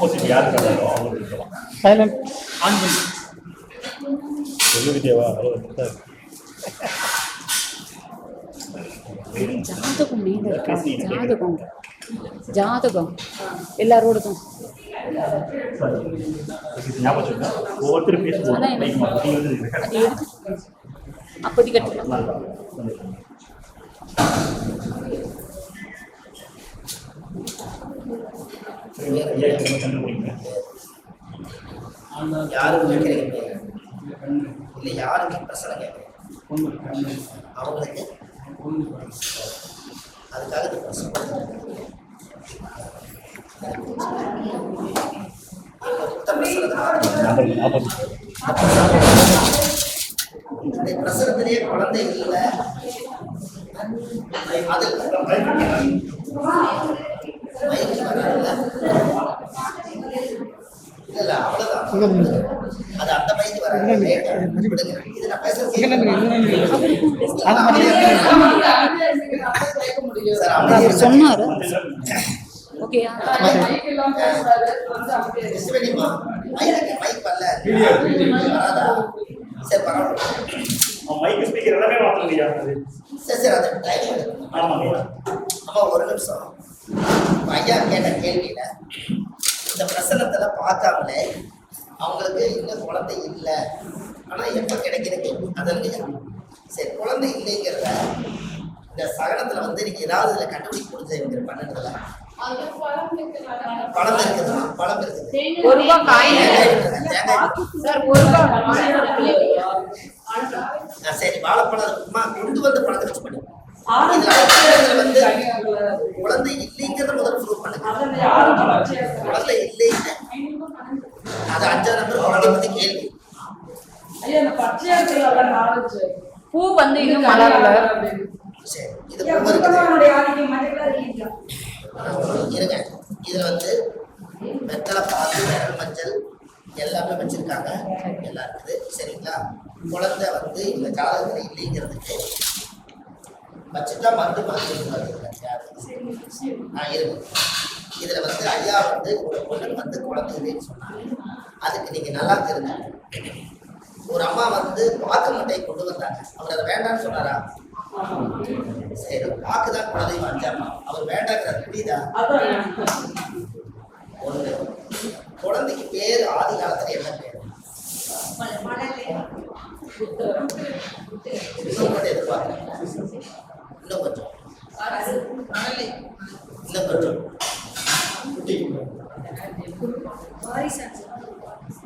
Opposite யார் இருக்காங்களோ அவங்களுக்கு இருக்கலாம் சைலண்ட் ஆன் பண்ணி சொல்லு தேவா அவ்வளோ ஜாதகம் மேல இருக்கு. ஜாதகம். ஜாதகம். எல்லாரோடதும். ஒவ்வொருத்தரும் பேசும்போது அதான் மைக் எனக்கு- மாத்தும். நீங்க வந்து record அது எடுத்து அப்போதைக்கு கட்டலாம் நல்லா இருக்கும். ஐயா, ஐயா, இப்ப கண்டுபிடிங்க. யாரும் கேட்குறீங்க இல்லை யாருக்கு பிரச்சனை கேட்குறீங்க அவங்களுக்கு அதுக்காக இந்த பிரசனத்திலேயே குழந்தை இல்லை அது மயக்கி வராதுல்ல இல்ல இல்ல அவ்வளவுதான் அது அந்த வராது விடுங்க. இது நான் சார் அவர் சொன்னாரு ஓகே சரி பரவாயில்ல அவன் மைக் ஸ்பீக்கர் எல்லாமே. சரி சரி அது டைம் ஆமாங்க அம்மா ஒரு நிமிஷம் ஐயா கேட்ட கேள்வியில இந்த பிரசனத்துல பார்க்காமலே அவங்களுக்கு இன்னும் குழந்தை இல்லை. ஆனா எப்ப கிடைக்கிற கேள்வி அதான் சரி குழந்தை இல்லைங்கிறத இந்த சகனத்துல வந்து நீங்க ஏதாவது இதுல கண்டுபிடிக்க முடிஞ்சது இவங்க பண்ணதுல பழம் இருக்குதுமா பழம் இருக்குது? ஒரு ரூபாய் காயின் இருக்குது, இருக்குது. சார் வாழைப்பழம் இருக்குமா? கொண்டு வந்து பழத்தை வச்சு பண்ணி வந்து குழந்தை இல்லைங்கிறத முதல்ல ப்ரூவ் பண்ணுங்க குழந்தை இல்லைன்னு அது அஞ்சாம் நம்பர் குழந்தை பத்தி கேள்வி பூ வந்து இன்னும் மலரல. சரி இது பூ இருக்குது இருங்க. இதுல வந்து வெத்தலை பாக்கு விரல் மஞ்சள் எல்லாமே வச்சிருக்காங்க. எல்லாம் இருக்குது. சரிங்களா? குழந்தை வந்து இந்த ஜாதகத்துல இல்லைங்கிறதுக்கு வச்சுட்டா மருந்து மாற்றி ஆ இருங்க. இதுல வந்து ஐயா வந்து ஒரு பொண்ணு வந்து குழந்தைன்னு சொன்னாங்க. அதுக்கு நீங்க நல்லா தெரிஞ்சுக்கணும். ஒரு அம்மா வந்து வாக்கு மட்டையை கொண்டு வந்தாங்க. அவர் அதை வேண்டாம்னு சொன்னாரா? சரி பாக்குதான் குழந்தையும் குலதெய்வம் அவர் வேண்டாங்கிறது புரியுதா? ஒண்ணு. குழந்தைக்கு பேர் ஆதி காலத்துல என்ன பேர்? இன்னும் கொஞ்சம் எதிர்பார்க்கிறேன் இன்னும் கொஞ்சம். இன்னும் கொஞ்சம்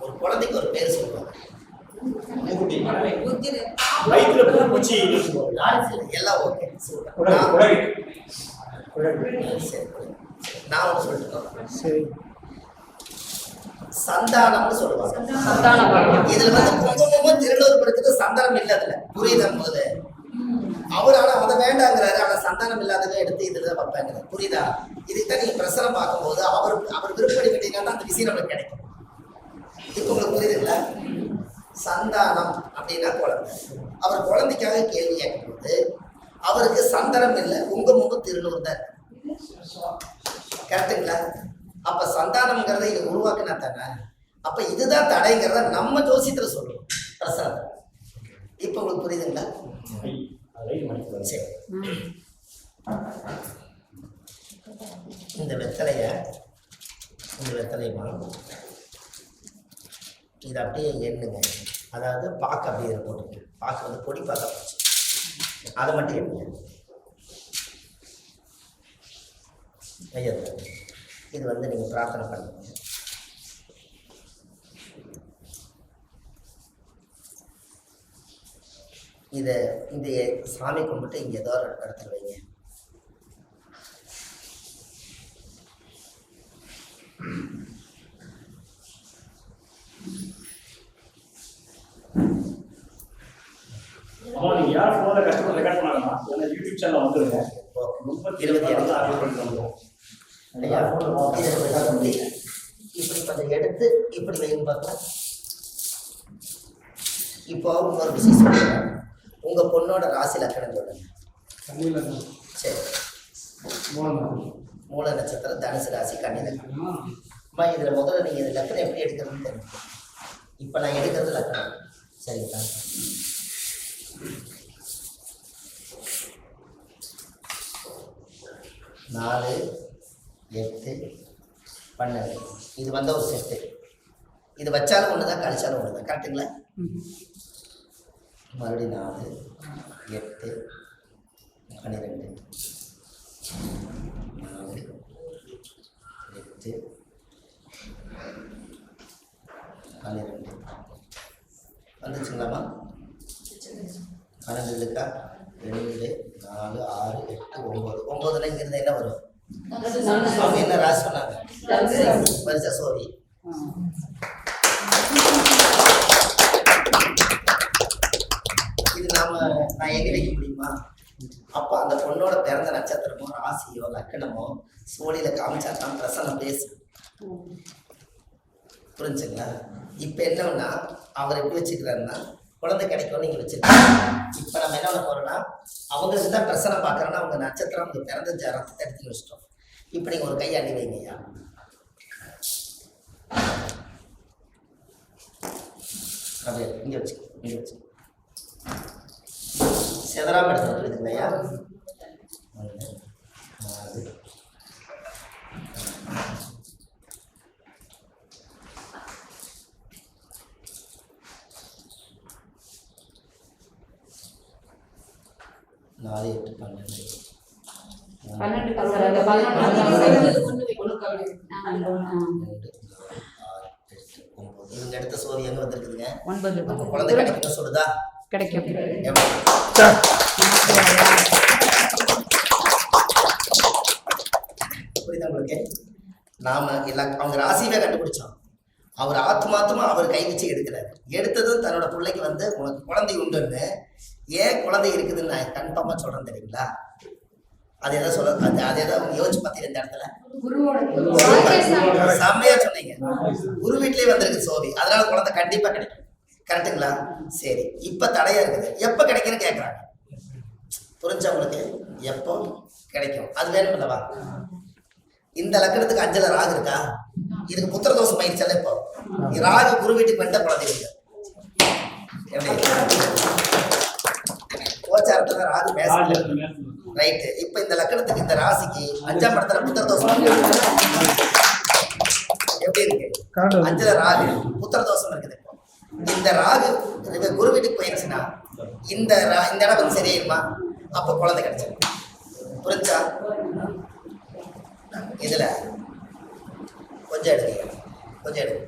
ஒரு குழந்தைக்கு ஒரு பேர் சொல்லுவாங்க வயிற்றுல பூ பூச்சி எல்லாம் ஓகே நான் சொல்லிட்டு சந்தானம்னு சொல்லுவாங்க. சந்தான பாக்கியம். இதுல வந்து குங்குமமும் திருநூறு சந்தானம் இல்ல அதுல புரியுதா முதல்ல அவர் ஆனா அதை வேண்டாங்கிறாரு ஆனா சந்தானம் இல்லாததை எடுத்து இதுல வைப்பாங்க. புரியுதா? இதுக்கு நீங்க பிரசனம் பார்க்கும்போது அவர் அவர் விருப்பப்படி அந்த விஷயம் நம்மளுக்கு கிடைக்கும் இப்போ உங்களுக்கு புரியுதுங்களா சந்தானம் அப்படின்னா குழந்தை. அவர் குழந்தைக்காக கேள்வி கேட்கும்போது அவருக்கு சந்தனம் இல்லை குங்குமமும் திருநூறு தான் கரெக்டுங்களா அப்ப சந்தானம்ங்கிறத இது உருவாக்குனா தானே? அப்ப இதுதான் தடைங்கிறத நம்ம ஜோசியத்துல சொல்றோம் பிரசாதம். இப்ப உங்களுக்கு புரியுதுங்களா? சரி. இந்த வெத்தலைய இந்த வெத்தலையை வாங்கும் இது அப்படியே எண்ணுங்க. அதாவது பாக்கு அப்படியே இதை போட்டுங்க பாக்கு வந்து பொடி பாக்கா போச்சு. அதை மட்டும் எண்ணுங்க ஐயா இது வந்து நீங்கள் பிரார்த்தனை பண்ணுங்க. இதை இந்த சாமி கும்பிட்டு இங்கே ஏதோ ஒரு இடத்துல வைங்க. இருபத்தி இதை கொஞ்சம் அப்படி இப்படி கொஞ்சம் எடுத்து இப்படி வைங்க பார்க்கலாம் இப்போ ஒரு விஷயம் சொல்லுங்க உங்க பொண்ணோட ராசி லக்கணம் சொல்லுங்க. சரி. மூல நட்சத்திரம். தனுசு ராசி லக்கணம். அம்மா இதில் முதல்ல நீங்கள் இந்த லக்கணம் எப்படி எடுக்கிறதுன்னு தெரியும்? இப்போ நான் எடுக்கிறது லக்கணம். சரிங்களா? நாலு எட்டு பன்னெண்டு. இது வந்த ஒரு செட்டு இது வச்சாலும் ஒன்று தான் கழிச்சாலும் ஒன்று தான் கரெக்டுங்களா மறுபடியும் நாலு எட்டு பன்னிரெண்டு. நாலு எட்டு பன்னிரெண்டு. வந்துச்சுங்களாம்மா? பன்னெண்டு இருக்கா? ரெண்டு. நாலு ஆறு எட்டு ஒம்பது ஒம்பதுல இங்கிருந்து என்ன வரும்? என்ன ராசி சொன்னாங்க? வரிசை சோதி இது நாம நான் எங்க வைக்க முடியுமா? அப்போ அந்த பொண்ணோட பிறந்த நட்சத்திரமோ ராசியோ லக்கணமோ சோழியில காமிச்சா தான் பிரசனம் பேசு புரிஞ்சுங்களா? இப்போ என்னன்னா அவர் எப்படி வச்சுக்கிறாருன்னா குழந்தை கிடைக்கும்னு நீங்கள் வச்சுருக்கீங்க. இப்போ நம்ம என்ன பண்ண போறோம்னா அவங்களுக்கு தான் பிரசனம் பார்க்குறோன்னா அவங்க நட்சத்திரம் அவங்க பிறந்த ஜரத்தை ரத்தத்தை எடுத்து வச்சிட்டோம். இப்போ நீங்கள் ஒரு கை அள்ளி வைங்கய்யா அப்படியே இங்கே வச்சு இங்கே வச்சு செதறாம எடுத்து வந்துருக்குங்கய்யா ஒன்று நாலு நாலு எட்டு பன்னெண்டு இவங்க எடுத்த சோதி எங்க வந்திருக்குதுங்க? ஒன்பது குழந்தை சொல்லுதா கிடைக்கும். புரியுதா உங்களுக்கு? நாம எல்லா அவங்க ராசியவே கண்டுபிடிச்சோம். அவர் ஆத்மாத்தமா அவர் கை வச்சு எடுக்கிறாரு. எடுத்ததும் தன்னோட பிள்ளைக்கு வந்து உனக்கு குழந்தை உண்டுன்னு ஏன் குழந்தை இருக்குதுன்னு நான் கன்ஃபார்மா சொல்றேன் தெரியுங்களா? அது எதை சொல்ல அது அது எதை அவங்க யோசிச்சு பார்த்தீங்க இந்த இடத்துல? செம்மையா சொன்னீங்க. குரு வீட்லயே வந்திருக்கு சோதி. அதனால குழந்தை கண்டிப்பா கிடைக்கும். கரெக்ட்டுங்களா? சரி. இப்ப தடையா இருக்குது. எப்ப கிடைக்கும்னு கேக்குறாங்க. புரிஞ்சா உங்களுக்கு எப்போ கிடைக்கும். அது வேணும் அல்லவா இந்த லக்கணத்துக்கு அஞ்சல ராகு இருக்கா? இதுக்கு புத்திர தோஷம் ஆயிடுச்சல்ல இப்போ ராகு குரு வீட்டுக்கு வந்த குழந்தை இருக்கு எப்படி? கோச்சாரத்துல ராகு பேச ரைட்டு இப்போ இந்த லக்கணத்துக்கு இந்த ராசிக்கு அஞ்சாம் இடத்துல புத்திர தோஷம்? எப்படி இருக்கு? அஞ்சுல ராகு புத்திர தோஷம் இருக்குது இப்போ. இந்த ராகு இது குரு வீட்டுக்கு போயிடுச்சுன்னா இந்த ரா- இந்த இடம் வந்து சரியாயிருமா? அப்போ குழந்தை கிடைச்சிடும் புரிஞ்சா? இதுல கொஞ்சம் எடுங்க. கொஞ்சம் எடுங்க.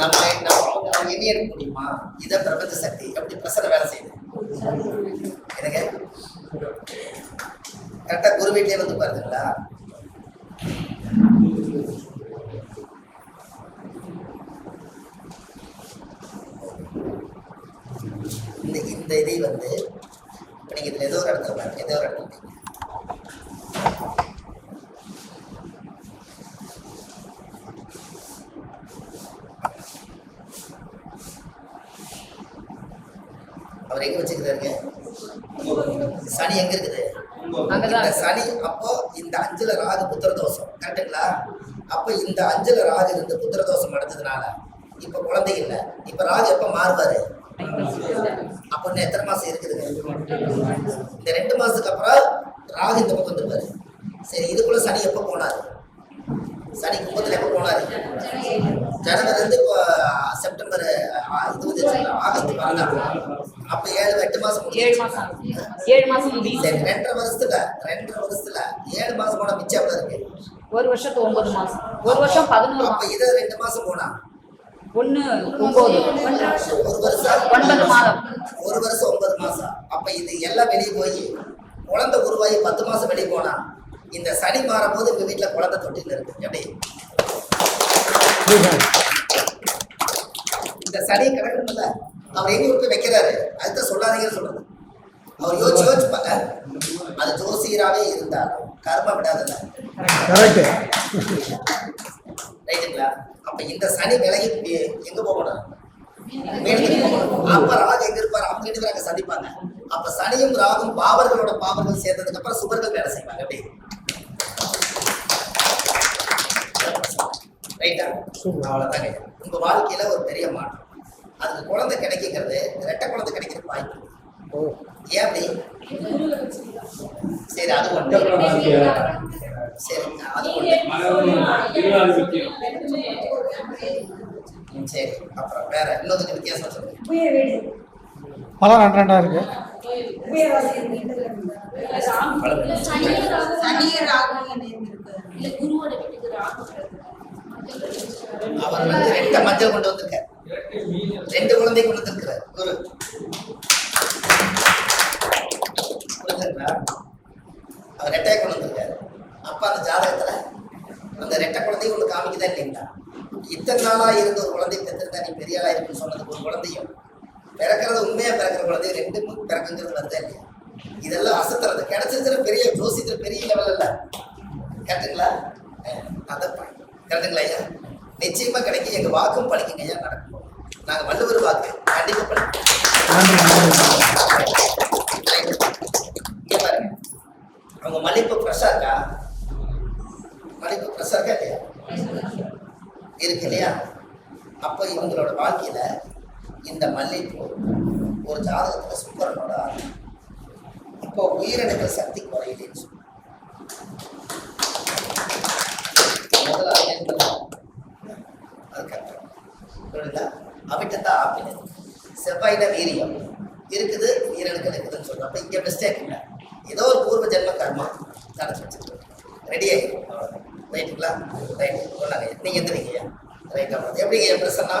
நம்ம நம்ம அவங்க என்ன முடியுமா இதை பிரபஞ்ச சக்தி. அப்படி பிரசன வேலை செய்யுது? எனக்கு கரெக்டா குரு வீட்லயே வந்து பாருங்களா. இந்த இந்த இதை வந்து இப்போ நீங்கள் இதில் ஏதோ ஒரு இடத்துல பாருங்க. ஏதோ ஒரு இடத்துல வைங்க. அவர் எங்க வச்சுக்கிறாருங்க சனி எங்க இருக்குது அங்கதான் இந்த சனி அப்போ இந்த அஞ்சுல ராகு புத்திர தோஷம் கரெக்டுங்களா அப்போ இந்த அஞ்சுல ராகு இருந்து புத்திர தோஷம் அடைஞ்சதுனால இப்ப குழந்தை இல்ல. இப்ப ராகு எப்ப மாறுவாரு? அப்போ இன்னும் எத்தனை மாசம் இருக்குதுங்க? இந்த ரெண்டு மாசத்துக்கு அப்புறம் ராகு இந்த பக்கம் வந்துருவாரு. சரி இதுக்குள்ள சனி எப்ப போனாரு? சனி கும்பத்துல எப்ப போனாரு? ஜனவரி இருந்து இப்போ செப்டம்பர் இது வந்து ஆகஸ்ட் வரலாம் அப்ப ஏழு எட்டு மாசம். ஏழு மாசம். ஏழு மாசம் சரி ரெண்டரை வருஷத்துல ரெண்டரை வருஷத்துல ஏழு மாசம் போனா மிச்சம் எவ்வளவு இருக்கு? ஒரு வருஷத்துக்கு ஒன்பது மாசம். ஒரு வருஷம் பதினோரு அப்ப மாசம். இது ரெண்டு மாசம் போனா? ஒண்ணு ஒன்பது. ஒரு வருஷம். ஒன்பது மாதம். ஒரு வருஷம் ஒன்பது மாசம். அப்ப இது எல்லாம் வெளியே போய் குழந்தை உருவாகி பத்து மாசம் வெளியே போனா இந்த சனி மாறும்போது உங்க வீட்டுல குழந்தை தொட்டில இருக்கு. எப்படி? இந்த சனி கிடக்கணும்ல. அவர் எங்க போய் வைக்கிறாரு. அதுதான் சொல்லாதீங்கன்னு சொல்றது. அவர் யோசிச்சு யோசிச்சு பார்க்க அது ஜோசியராகவே இருந்தாலும் கர்ம விடாதல்ல. கரெக்ட். ரைட்டுங்களா? அப்ப இந்த சனி விலகி எங்க போகணும்? அப்ப ராகு எங்க இருப்பாரு? அவங்க பேரும் அங்க சந்திப்பாங்க. அப்ப சனியும் ராகும் பாவர்களோட பாவர்கள் சேர்ந்ததுக்கு அப்புறம் சுபர்கள் வேலை செய்வாங்க. ரைட்டா? அவ்வளவுதாங்க. உங்க வாழ்க்கையில ஒரு பெரிய மாற்றம். அதுக்கு குழந்தை கிடைக்குங்கிறது ரெட்டை குழந்தை கிடைக்கிறது வாய்ப்பு. ஏன் அப்படி சரி அது ஒண்ணு சரிங்க அது ஒண்ணு சரி அப்புறம் வேற இன்னொரு வித்தியாசம் சொல்லுங்க பலம் ரெண்டு ரெண்டா இருக்கு. அவர் வந்து ரெண்டு மஞ்சள் கொண்டு வந்திருக்கார். ரெண்டு குழந்தை கொண்டு வந்திருக்கிறார். குரு. புரிஞ்சுங்களா? அவர் ரெட்டையை கொண்டு வந்திருக்காரு. அந்த ஜாதகத்துல அந்த ரெட்டை குழந்தையும் ஒன்று காமிக்குதான் இல்லைங்களா? இத்தனை நாளா இருந்த ஒரு குழந்தை பெற்றிருந்தா நீ பெரிய ஆளா இருக்குன்னு சொன்னது ஒரு குழந்தையும் பிறக்கிறது உண்மையா பிறக்கிற குழந்தை ரெண்டும் பிறக்குங்கிறது வருதா இல்லையா? இதெல்லாம் அசத்துறது. கிடைச்சதுல பெரிய ஜோசியத்துல பெரிய லெவல் இல்ல. கரெக்டுங்களா அதான் கரெக்டுங்களா ஐயா? நிச்சயமா கிடைக்கும். எங்க வாக்கும் படிக்குங்க ஐயா நடக்கும். நாங்க வள்ளுவர் வாக்கு. கண்டிப்பா படிப்போம் இங்க பாருங்க அவங்க மல்லிப்பூ ஃப்ரெஷ்ஷா இருக்கா மல்லிப்பூ ஃப்ரெஷ்ஷா இருக்கா இல்லையா இருக்கு இல்லையா அப்போ இவங்களோட வாழ்க்கையில இந்த மல்லிப்பூ ஒரு ஜாதகத்துல சுக்கரனோட ஆறு அப்போ உயிரணுக்கள் சக்தி குறையுதுன்னு சொல்லு முதல்ல அது என்ன? அது கரெக்ட் புரியுதா அவிட்டத்தா ஆப்பினு செவ்வாயில வீரியம் இருக்குது வீரனுக்கு இருக்குதுன்னு சொல்றோம். அப்ப இங்க மிஸ்டேக் இல்லை. ஏதோ ஒரு பூர்வ ஜென்ம கர்மா தடைச்சு வச்சிருக்கு ரெடி ஆயிடும் ரைட்டுங்களா ரைட் சொன்னாங்க நீங்க எந்திரிங்க. ரைட் எப்படிங்க? பிரசன்னா